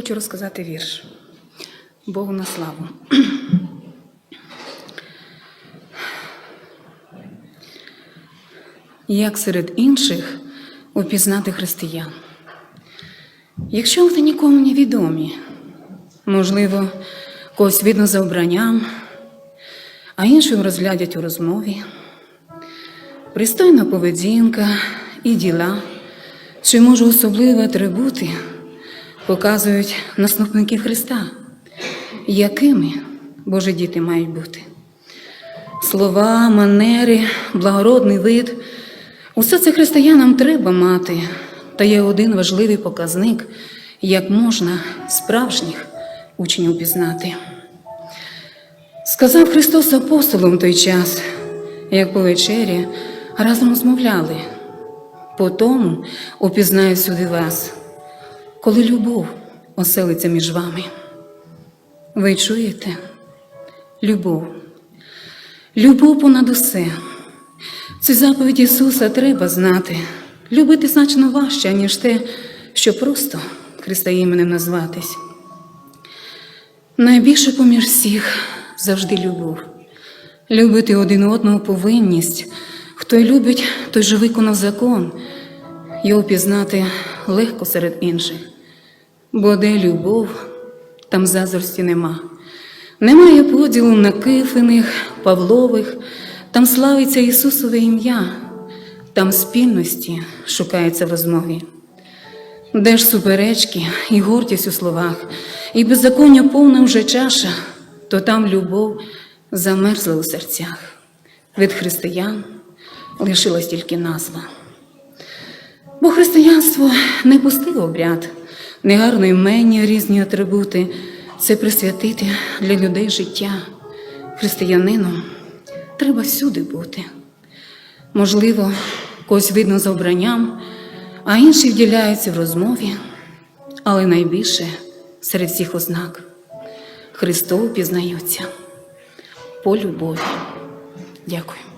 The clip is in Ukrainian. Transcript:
хочу розказати вірш. Богу на славу. Як серед інших упізнати християн? Якщо вони нікому не відомі, можливо, когось видно за обранням, а іншим розглядять у розмові, пристойна поведінка і діла, чи може особливі атрибути показують наступники Христа, якими Божі діти мають бути. Слова, манери, благородний вид усе це християнам треба мати, та є один важливий показник, як можна справжніх учнів пізнати. Сказав Христос апостолам той час, як по вечері разом розмовляли. По тому опізнаю сюди вас, коли любов оселиться між вами. Ви чуєте? Любов. Любов понад усе. Ці заповіді Ісуса треба знати. Любити значно важче, ніж те, що просто Христа іменем назватись. Найбільше поміж всіх завжди любов. Любити один одного повинність. Хто любить, той же виконав закон. Його пізнати легко серед інших. Бо де любов, там заздрості нема. Немає поділу на Кифиних, Павлових, там славиться Ісусове ім'я, там спільності шукається в розмові. Де ж суперечки і гордість у словах, і беззаконня повна вже чаша, то там любов замерзла у серцях. Від християн лишилась тільки назва. Християнство не пустий обряд, не гарно імення, різні атрибути. Це присвятити для людей життя. Християнином треба всюди бути. Можливо, когось видно за обранням, а інші вділяються в розмові, але найбільше серед всіх ознак Христову пізнаються по любові. Дякую.